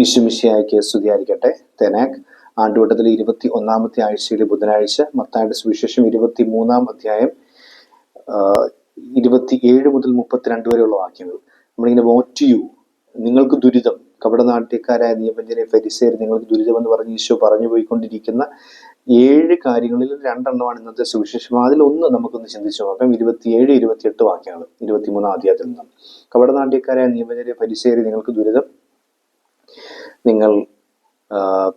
വിശുമിശിയായിക്ക് സ്തുതിയായിരിക്കട്ടെ. തെനാക് ആണ്ടുവട്ടത്തിലെ ഇരുപത്തി ഒന്നാമത്തെ ആഴ്ചയിലെ ബുധനാഴ്ച മത്തായുടെ സുവിശേഷം ഇരുപത്തി മൂന്നാം അധ്യായം ഇരുപത്തി ഏഴ് മുതൽ മുപ്പത്തിരണ്ട് വരെയുള്ള വാക്യങ്ങൾ. നമ്മളിങ്ങനെ വോട്ട് യു? നിങ്ങൾക്ക് ദുരിതം. കപടനാട്യക്കാരായ നിയമജ്ഞനെ ഫരിസേർ നിങ്ങൾക്ക് ദുരിതം എന്ന് പറഞ്ഞ് ഈശോ പറഞ്ഞു പോയിക്കൊണ്ടിരിക്കുന്ന ഏഴ് കാര്യങ്ങളിൽ രണ്ടെണ്ണമാണ് ഇന്നത്തെ സുവിശേഷം. അതിലൊന്ന് നമുക്കൊന്ന് ചിന്തിച്ചു നോക്കാം. ഇരുപത്തിയേഴ് ഇരുപത്തിയെട്ട് വാക്യങ്ങൾ ഇരുപത്തിമൂന്നാം അധ്യായത്തിൽ നിന്നും. കപടനാട്യക്കാരായ നിയമജ്ഞരെ ഫരിസേർ നിങ്ങൾക്ക് ദുരിതം. നിങ്ങൾ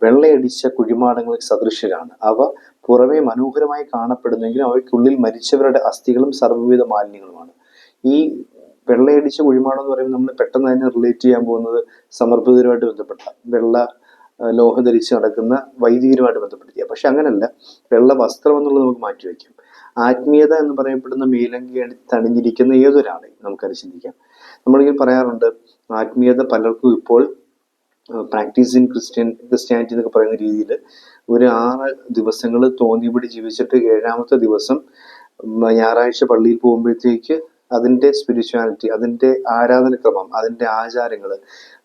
വെള്ളയടിച്ച കുഴിമാടങ്ങൾക്ക് സദൃശ്യരാണ് അവ പുറമേ മനോഹരമായി കാണപ്പെടുന്നെങ്കിലും അവയ്ക്കുള്ളിൽ മരിച്ചവരുടെ അസ്ഥികളും സർവവിധ മാലിന്യങ്ങളുമാണ്. ഈ വെള്ളയടിച്ച കുഴിമാടം എന്ന് പറയുമ്പോൾ നമ്മൾ പെട്ടെന്ന് അതിനെ റിലേറ്റ് ചെയ്യാൻ പോകുന്നത് സമർപ്പിതരുമായിട്ട് ബന്ധപ്പെട്ട വെള്ള ലോഹ ധരിച്ച് നടക്കുന്ന വൈദികരുമായിട്ട് ബന്ധപ്പെടുത്തിയ. പക്ഷെ അങ്ങനല്ല. വെള്ള വസ്ത്രം എന്നുള്ളത് നമുക്ക് മാറ്റിവെക്കാം ആത്മീയത എന്ന് പറയപ്പെടുന്ന മേലങ്കി തണിഞ്ഞിരിക്കുന്ന ഏതൊരാളെയും നമുക്കത് ചിന്തിക്കാം. നമ്മളിങ്ങനെ പറയാറുണ്ട് ആത്മീയത പലർക്കും ഇപ്പോൾ പ്രാക്ടീസ് ഇൻ ക്രിസ്ത്യൻ ക്രിസ്ത്യാനിറ്റി എന്നൊക്കെ പറയുന്ന രീതിയിൽ ഒരു ആറ് ദിവസങ്ങൾ തോന്നിപിടി ജീവിച്ചിട്ട് ഏഴാമത്തെ ദിവസം ഞായറാഴ്ച പള്ളിയിൽ പോകുമ്പോഴത്തേക്ക് അതിന്റെ സ്പിരിച്വാലിറ്റി അതിന്റെ ആരാധനക്രമം അതിന്റെ ആചാരങ്ങൾ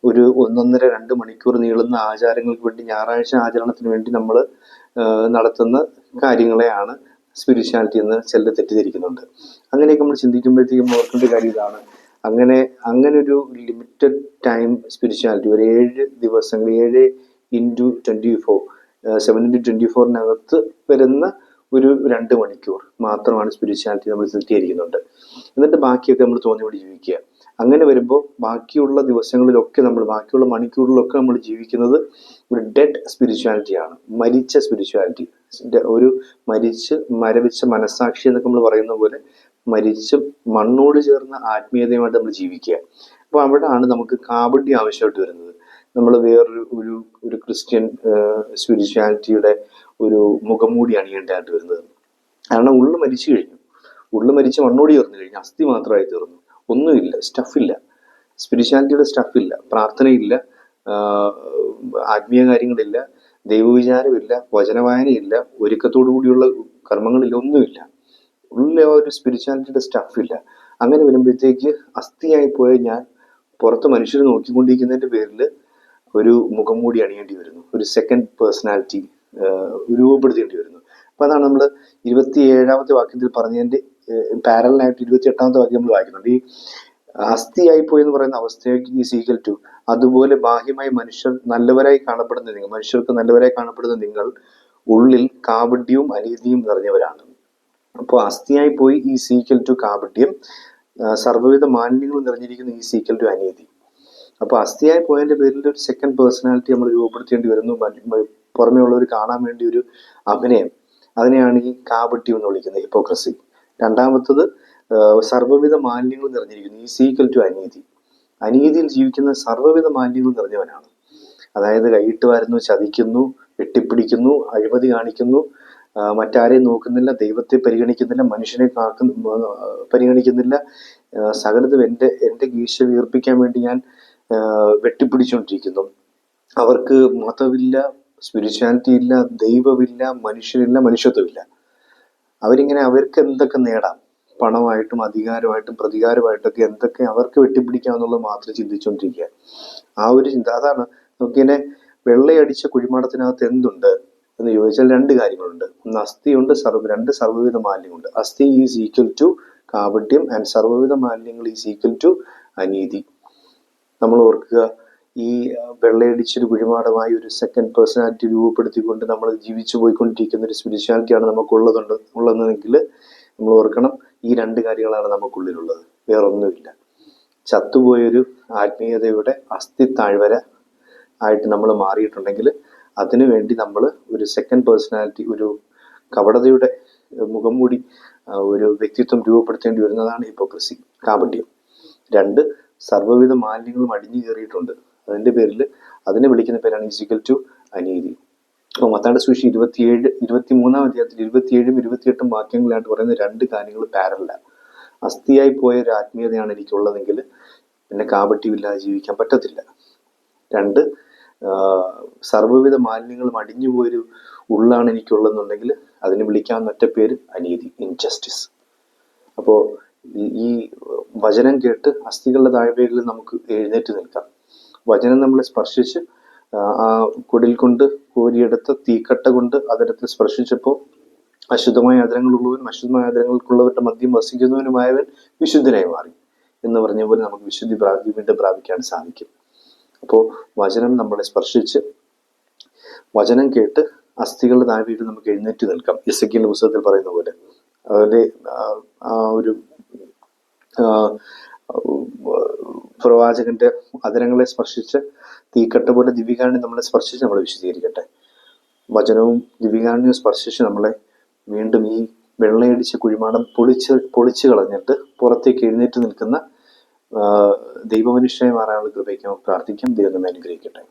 ഒരു ഒന്നൊന്നര രണ്ട് മണിക്കൂർ നീളുന്ന ആചാരങ്ങൾക്ക് വേണ്ടി ഞായറാഴ്ച ആചരണത്തിന് വേണ്ടി നമ്മൾ നടത്തുന്ന കാര്യങ്ങളെയാണ് സ്പിരിച്വാലിറ്റി എന്ന് ചിലർ തെറ്റിദ്ധരിക്കുന്നുണ്ട്. അങ്ങനെയൊക്കെ നമ്മൾ ചിന്തിക്കുമ്പോഴത്തേക്കും ഓർക്കേണ്ട കാര്യം ഇതാണ്. അങ്ങനെ അങ്ങനെ ഒരു ലിമിറ്റഡ് ടൈം സ്പിരിച്വാലിറ്റി ഒരു ഏഴ് ദിവസങ്ങൾ ഏഴ് into twenty four seven into twenty ഫോറിനകത്ത് വരുന്ന ഒരു രണ്ട് മണിക്കൂർ മാത്രമാണ് സ്പിരിച്വാലിറ്റി നമ്മൾ തെറ്റിയിരിക്കുന്നുണ്ട് എന്നിട്ട് ബാക്കിയൊക്കെ നമ്മൾ തോന്നിയോട് ജീവിക്കുക. അങ്ങനെ വരുമ്പോൾ ബാക്കിയുള്ള ദിവസങ്ങളിലൊക്കെ നമ്മൾ ബാക്കിയുള്ള മണിക്കൂറിലൊക്കെ നമ്മൾ ജീവിക്കുന്നത് ഒരു ഡെഡ് സ്പിരിച്വാലിറ്റിയാണ് മരിച്ച സ്പിരിച്വാലിറ്റി ഒരു മരിച്ച് മരവിച്ച മനസ്സാക്ഷി എന്നൊക്കെ നമ്മൾ പറയുന്ന പോലെ മരിച്ച് മണ്ണോട് ചേർന്ന ആത്മീയതയുമായിട്ട് നമ്മൾ ജീവിക്കുക. അപ്പോൾ അവിടെയാണ് നമുക്ക് കാബഡി ആവശ്യമായിട്ട് വരുന്നത്. നമ്മൾ വേറൊരു ഒരു ഒരു ക്രിസ്ത്യൻ സ്പിരിച്വാലിറ്റിയുടെ ഒരു മുഖംമൂടി അണിയേണ്ടതായിട്ട് വരുന്നത്. കാരണം ഉള്ളു മരിച്ചു കഴിഞ്ഞു. ഉള്ളു മരിച്ച് മണ്ണോടി ചേർന്ന് കഴിഞ്ഞു. അസ്ഥി മാത്രമായി തീർന്നു. ഒന്നുമില്ല. സ്റ്റഫില്ല സ്പിരിച്വാലിറ്റിയുടെ സ്റ്റഫില്ല പ്രാർത്ഥനയില്ല. ആത്മീയ കാര്യങ്ങളില്ല ദൈവവിചാരമില്ല വചനവായനയില്ല ഒരുക്കത്തോടു കൂടിയുള്ള കർമ്മങ്ങളില്ല ഒന്നുമില്ല. ഉള്ള ഒരു സ്പിരിച്വാലിറ്റിയുടെ സ്റ്റഫില്ല അങ്ങനെ വരുമ്പോഴത്തേക്ക് അസ്ഥിയായി പോയ ഞാൻ പുറത്ത് മനുഷ്യർ നോക്കിക്കൊണ്ടിരിക്കുന്നതിന്റെ പേരിൽ ഒരു മുഖം മൂടി അണിയേണ്ടി വരുന്നു. ഒരു സെക്കൻഡ് പേഴ്സണാലിറ്റി രൂപപ്പെടുത്തേണ്ടി വരുന്നു. അപ്പൊ അതാണ് നമ്മൾ ഇരുപത്തി ഏഴാമത്തെ വാക്യത്തിൽ പറഞ്ഞതിന്റെ പാരലായിട്ട് ഇരുപത്തി എട്ടാമത്തെ വാക്യം നമ്മൾ വായിക്കുന്നുണ്ട്. ഈ അസ്ഥിയായി പോയി എന്ന് പറയുന്ന അവസ്ഥയ്ക്ക് ഈ സീകൽ ടു അതുപോലെ ബാഹ്യമായി മനുഷ്യർ നല്ലവരായി കാണപ്പെടുന്ന നിങ്ങൾ മനുഷ്യർക്ക് നല്ലവരായി കാണപ്പെടുന്ന നിങ്ങൾ ഉള്ളിൽ കാപട്യവും അനീതിയും നിറഞ്ഞവരാണ്. അപ്പോൾ അസ്ഥിയായി പോയി ഈ സീക്വൽ ടു കാപട്യം ആ, സർവവിധ മാലിന്യങ്ങൾ നിറഞ്ഞിരിക്കുന്ന ഈ സീക്വൽ ടു അനീതി. അപ്പോൾ അസ്ഥിയായി പോയതിന്റെ പേരിൽ ഒരു സെക്കൻഡ് പേഴ്സണാലിറ്റി നമ്മൾ രൂപപ്പെടുത്തേണ്ടി വരുന്നു. പുറമേ ഉള്ളവർ കാണാൻ വേണ്ടി ഒരു അഭിനയം. അതിനെയാണ് ഈ കാപട്യം എന്ന് വിളിക്കുന്നത് ഹിപ്പോക്രസി രണ്ടാമത്തത് സർവവിധ മാലിന്യങ്ങൾ നിറഞ്ഞിരിക്കുന്നു. ഈ സീക്വൽ ടു അനീതി. അനീതിയിൽ ജീവിക്കുന്ന സർവവിധ മാലിന്യങ്ങൾ നിറഞ്ഞവനാണ്. അതായത് കൈയിട്ട് വരുന്നു ചതിക്കുന്നു വെട്ടിപ്പിടിക്കുന്നു അഴിമതി കാണിക്കുന്നു മറ്റാരെയും നോക്കുന്നില്ല ദൈവത്തെ പരിഗണിക്കുന്നില്ല മനുഷ്യനെ കാക്കുന്നു പരിഗണിക്കുന്നില്ല. സകലതും എന്റെ എന്റെ ഗീശ വീർപ്പിക്കാൻ വേണ്ടി ഞാൻ വെട്ടിപ്പിടിച്ചുകൊണ്ടിരിക്കുന്നു. അവർക്ക് മതമില്ല സ്പിരിച്വാലിറ്റി ഇല്ല ദൈവമില്ല മനുഷ്യരില്ല മനുഷ്യത്വമില്ല. അവരിങ്ങനെ അവർക്ക് എന്തൊക്കെ നേടാം? പണമായിട്ടും അധികാരമായിട്ടും പ്രതികാരമായിട്ടൊക്കെ എന്തൊക്കെ അവർക്ക് വെട്ടിപ്പിടിക്കാമെന്നുള്ളത് മാത്രം ചിന്തിച്ചുകൊണ്ടിരിക്കുക. ആ ഒരു ചിന്ത അതാണ് നമുക്കിങ്ങനെ വെള്ളയടിച്ച കുഴിമാടത്തിനകത്ത് എന്തുണ്ട് എന്ന് ചോദിച്ചാൽ രണ്ട് കാര്യങ്ങളുണ്ട്. ഒന്ന് അസ്ഥിയുണ്ട് സർവ രണ്ട് സർവവിധ മാലിന്യമുണ്ട് അസ്ഥി ഈസ് ഈക്വൽ ടു കാപട്യം ആൻഡ് സർവവിധ മാലിന്യങ്ങൾ ഈസ് ഈക്വൽ ടു അനീതി. നമ്മൾ ഓർക്കുക ഈ വെള്ളയടിച്ചൊരു കുഴിമാടമായി ഒരു സെക്കൻഡ് പേഴ്സണാലിറ്റി രൂപപ്പെടുത്തിക്കൊണ്ട് നമ്മൾ ജീവിച്ചു പോയിക്കൊണ്ടിരിക്കുന്ന ഒരു സ്പിരിച്വാലിറ്റിയാണ് നമുക്കുള്ളതുണ്ട് ഉള്ളതെങ്കിൽ നമ്മൾ ഓർക്കണം ഈ രണ്ട് കാര്യങ്ങളാണ് നമുക്കുള്ളിലുള്ളത്. വേറൊന്നുമില്ല. ചത്തുപോയൊരു ആത്മീയതയുടെ അസ്ഥി താഴ്വര ആയിട്ട് നമ്മൾ മാറിയിട്ടുണ്ടെങ്കിൽ അതിനു വേണ്ടി നമ്മൾ ഒരു സെക്കൻഡ് പേഴ്സണാലിറ്റി ഒരു കപടതയുടെ മുഖം മൂടി ഒരു വ്യക്തിത്വം രൂപപ്പെടുത്തേണ്ടി വരുന്നതാണ് ഹിപ്പോക്രസി കാപട്യം. രണ്ട് സർവവിധ മാലിന്യങ്ങളും അടിഞ്ഞു കയറിയിട്ടുണ്ട്. അതിന്റെ പേരിൽ അതിനെ വിളിക്കുന്ന പേരാണ് ഈസിക്കൽ ടു അനീതി. മത്താണ്ട് സൂക്ഷി ഇരുപത്തിയേഴ് ഇരുപത്തി മൂന്നാം അധ്യായത്തിൽ ഇരുപത്തിയേഴും ഇരുപത്തിയെട്ടും വാക്യങ്ങളായിട്ട് പറയുന്ന രണ്ട് കാര്യങ്ങൾ പാരല്ല അസ്ഥിയായി പോയ ഒരു ആത്മീയതയാണ് എനിക്കുള്ളതെങ്കിൽ പിന്നെ കാപട്യമില്ലാതെ ജീവിക്കാൻ പറ്റത്തില്ല. രണ്ട് സർവവിധ മാലിന്യങ്ങളും അടിഞ്ഞുപോയൊരു ഉള്ളാണ് എനിക്കുള്ളതെന്നുണ്ടെങ്കിൽ അതിന് വിളിക്കാവുന്ന ഒറ്റ പേര് അനീതി ഇൻജസ്റ്റിസ് അപ്പോൾ ഈ വചനം കേട്ട് അസ്ഥികളുടെ താഴ്വരയിൽ നമുക്ക് എഴുന്നേറ്റ് നിൽക്കാം. വചനം നമ്മളെ സ്പർശിച്ച് ആ, കുടിൽ കൊണ്ട് കോരിയെടുത്ത തീക്കട്ട കൊണ്ട് അതിരത്തിൽ സ്പർശിച്ചപ്പോൾ അശുദ്ധമായ ആദരങ്ങളുള്ളവനും അശുദ്ധമായ ആദരങ്ങൾക്കുള്ളവരുടെ മദ്യം വസിക്കുന്നവനുമായവൻ വിശുദ്ധനായി മാറി എന്ന് പറഞ്ഞ പോലെ നമുക്ക് വിശുദ്ധി പ്രാപി വീണ്ടും പ്രാപിക്കാൻ സാധിക്കും. അപ്പോൾ വചനം നമ്മളെ സ്പർശിച്ച് വചനം കേട്ട് അസ്ഥികളുടെ താഴ്വീട് നമുക്ക് എഴുന്നേറ്റ് നിൽക്കാം. ഇസക്കിന്റെ പുസ്തകത്തിൽ പറയുന്ന പോലെ. ആ ഒരു പ്രവാചകന്റെ അതിരങ്ങളെ സ്പർശിച്ച് തീക്കട്ട പോലെ ദിവ്യകാരുണ്യം നമ്മളെ സ്പർശിച്ച് നമ്മളെ വിശദീകരിക്കട്ടെ വചനവും ദിവ്യകാരുണ്യവും സ്പർശിച്ച് നമ്മളെ വീണ്ടും ഈ വെള്ളയടിച്ച കുഴിമാടം പൊളിച്ച് പൊളിച്ചു കളഞ്ഞിട്ട് പുറത്തേക്ക് എഴുന്നേറ്റ് നിൽക്കുന്ന ദൈവമനുഷ്യനെ മാറാനുള്ള കൃപയ്ക്ക് നമുക്ക് പ്രാർത്ഥിക്കാം. ദൈവം അനുഗ്രഹിക്കട്ടെ.